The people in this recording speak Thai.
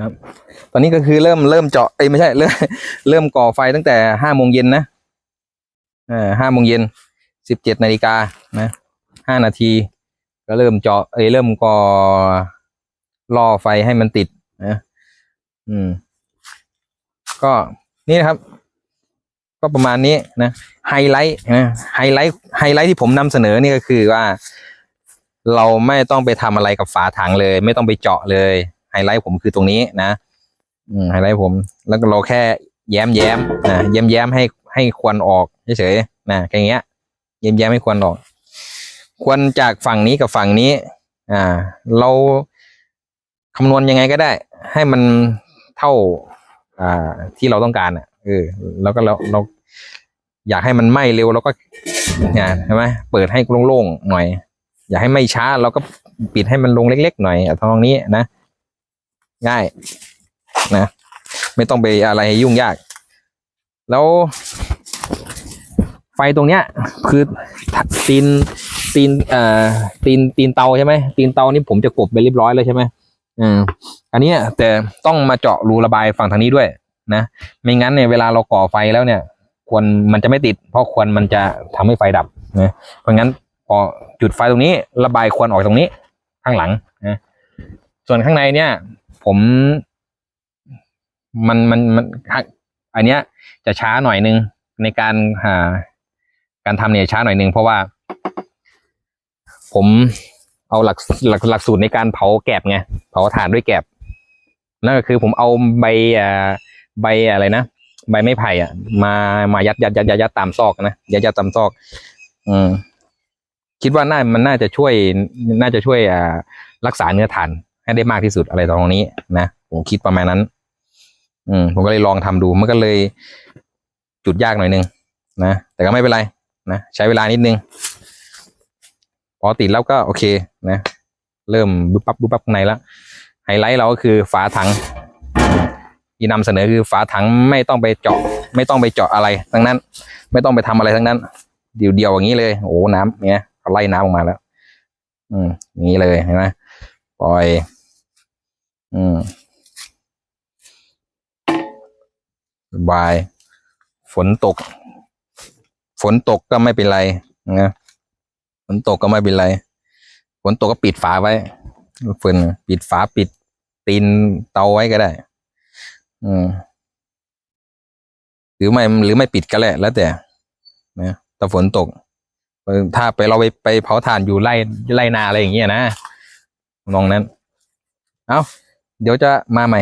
ครับ ตอนนี้ก็คือเริ่มเริ่มเจาะเอ้ยไม่ใช่เริ่มเริ่มก่อไฟตั้งแต่ห้าโมงเย็นนะเอ่าห้าโมงเย็นสิบเจ็ดนาฬิกานะห้านาที ก็เริ่มเจาะเอ้ยเริ่มก่อล่อไฟให้มันติดนะอืม ก็นี่นะครับ ก็ประมาณนี้นะไฮไลท์นะไฮไลท์ไฮไลท์ที่ผมนำเสนอนี่ก็คือว่า เราไม่ต้องไปทำอะไรกับฝาถังเลย ไม่ต้องไปเจาะเลย ไฮไลท์ผมคือตรงนี้นะไฮไลท์ผม แล้วก็เราแค่แย้มแย้มนะแย้มแย้มให้ให้ควันออกเฉยๆนะแค่เงี้ยแย้มแย้มให้ควันออก ควันจากฝั่งนี้กับฝั่งนี้ อ่า เราคำนวณยังไงก็ได้ ให้มันเท่า อ่า ที่เราต้องการอะเออแล้วก็เราเราอยากให้มันไหม้เร็วเราก็เนี่ยใช่ไหมเปิดให้โล่งๆหน่อย อยากให้ไม่ช้าเราก็ปิดให้มันลงเล็ก ๆ หน่อยทำตรงนี้นะ ง่ายนะ ไม่ต้องไปอะไรยุ่งยาก แล้ว ไฟตรงเนี้ย คือตีนตีนเอ่อตีนตีนเตาใช่ไหมตีนเตานี่ผมจะกบไปเรียบร้อยแล้วใช่ไหมอืมอันนี้แต่ต้องมาเจาะรูระบายฝั่งทางนี้ด้วยนะไม่งั้นเนี่ยเวลาเราก่อไฟแล้วเนี่ย ควันมันจะไม่ติด เพราะควันมันจะทำให้ไฟดับนะเพราะงั้นพอจุดไฟตรงนี้ ระบายควันออกตรงนี้ ข้างหลังนะส่วนข้างในเนี่ย ผมมันมันมันอันเนี้ย จะช้าหน่อยนึงในการหา การทำเนี่ยช้าหน่อยนึงเพราะว่า ผมเอาหลักหลักหลักสูตรในการเผาแกบไงเผาถ่านด้วยแกบนั่นก็คือผมเอาใบอ่าใบอะไรนะใบไม้ไผ่อะ มามายัดยัดยัดยัดยัดตามซอกนะยัดยัดตามซอก อืมคิดว่าน่ามันน่าจะช่วย น่าจะช่วยอ่ารักษาเนื้อถ่าน ให้ได้มากที่สุดอะไรตรงนี้นะผมคิดประมาณนั้น อืมผมก็เลยลองทำดูมันก็เลย จุดยากหน่อยนึงนะแต่ก็ไม่เป็นไรนะใช้เวลานิดนึง พอติดแล้วก็โอเคนะ เริ่มบุปับบุปับข้างในแล้วไฮไลท์เราก็คือฝาถังที่นำเสนอคือฝาถังไม่ต้องไปเจาะ ไม่ต้องไปเจาะอะไรทั้งนั้น ไม่ต้องไปทำอะไรทั้งนั้น เดียวๆอย่างนี้เลยโอ้น้ำเนี่ยเขาไล่น้ำออกมาแล้ว อืมอย่างนี้เลยเห็นไหมปล่อย อืมสบาย ฝนตก ฝนตกก็ไม่เป็นไรนะฝนตกก็ไม่เป็นไร ฝนตกก็ปิดฝาไว้ฝนปิดฝาปิดตีนเตาไว้ก็ได้ อืมหรือไม่หรือไม่ปิดก็แหละแล้วแต่นะถ้าฝนตก ถ้าไปเราไปไปเผาถ่านอยู่ไร่ไร่นาอะไรอย่างเงี้ยนะมองนั้น เอ้า เดี๋ยวจะมาใหม่